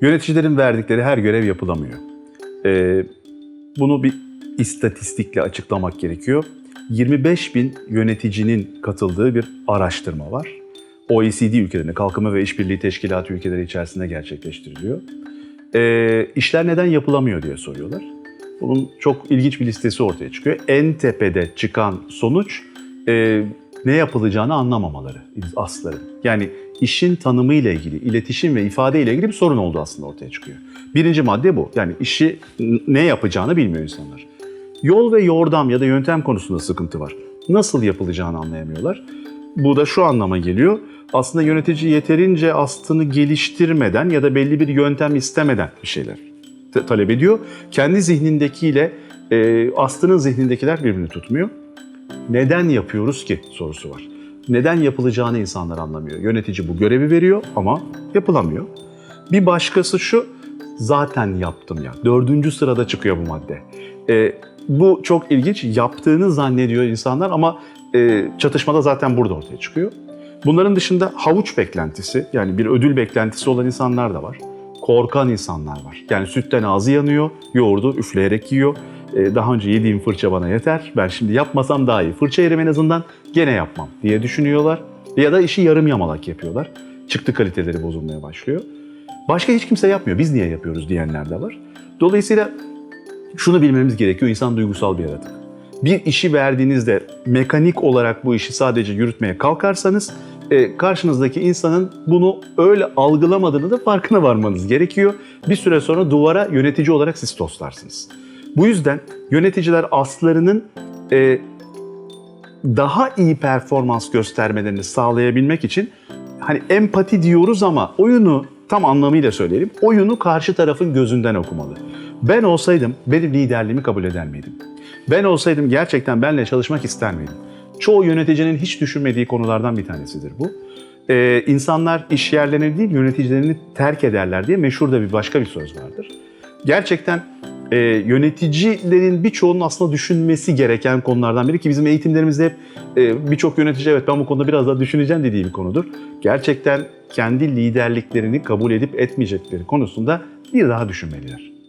Yöneticilerin verdikleri her görev yapılamıyor. Ee, bunu bir istatistikle açıklamak gerekiyor. 25 bin yöneticinin katıldığı bir araştırma var. OECD ülkelerinde, Kalkınma ve İşbirliği Teşkilatı ülkeleri içerisinde gerçekleştiriliyor. Ee, işler neden yapılamıyor diye soruyorlar. Bunun çok ilginç bir listesi ortaya çıkıyor. En tepede çıkan sonuç e, ne yapılacağını anlamamaları asların. Yani işin tanımı ile ilgili, iletişim ve ifade ile ilgili bir sorun olduğu aslında ortaya çıkıyor. Birinci madde bu. Yani işi ne yapacağını bilmiyor insanlar. Yol ve yordam ya da yöntem konusunda sıkıntı var. Nasıl yapılacağını anlayamıyorlar. Bu da şu anlama geliyor. Aslında yönetici yeterince aslını geliştirmeden ya da belli bir yöntem istemeden bir şeyler talep ediyor. Kendi zihnindekiyle e, aslının zihnindekiler birbirini tutmuyor. Neden yapıyoruz ki sorusu var. Neden yapılacağını insanlar anlamıyor. Yönetici bu görevi veriyor ama yapılamıyor. Bir başkası şu, zaten yaptım ya. Dördüncü sırada çıkıyor bu madde. E, bu çok ilginç. Yaptığını zannediyor insanlar ama e, çatışmada zaten burada ortaya çıkıyor. Bunların dışında havuç beklentisi, yani bir ödül beklentisi olan insanlar da var. Korkan insanlar var. Yani sütten ağzı yanıyor, yoğurdu üfleyerek yiyor. E, daha önce yediğim fırça bana yeter, ben şimdi yapmasam daha iyi. Fırça yerim en azından, gene yapmam diye düşünüyorlar. Ya da işi yarım yamalak yapıyorlar. Çıktı kaliteleri bozulmaya başlıyor. Başka hiç kimse yapmıyor, biz niye yapıyoruz diyenler de var. Dolayısıyla şunu bilmemiz gerekiyor, insan duygusal bir yaratık. Bir işi verdiğinizde mekanik olarak bu işi sadece yürütmeye kalkarsanız e, karşınızdaki insanın bunu öyle algılamadığını da farkına varmanız gerekiyor. Bir süre sonra duvara yönetici olarak siz toslarsınız. Bu yüzden yöneticiler aslarının e, daha iyi performans göstermelerini sağlayabilmek için hani empati diyoruz ama oyunu tam anlamıyla söyleyelim. Oyunu karşı tarafın gözünden okumalı. Ben olsaydım benim liderliğimi kabul eder miydim? Ben olsaydım gerçekten benimle çalışmak ister miydim? Çoğu yöneticinin hiç düşünmediği konulardan bir tanesidir bu. Ee, insanlar iş yerlerini değil yöneticilerini terk ederler diye meşhur da bir başka bir söz vardır. Gerçekten e, yöneticilerin birçoğunun aslında düşünmesi gereken konulardan biri ki bizim eğitimlerimizde hep e, birçok yönetici evet ben bu konuda biraz daha düşüneceğim dediği bir konudur. Gerçekten kendi liderliklerini kabul edip etmeyecekleri konusunda bir daha düşünmeliler.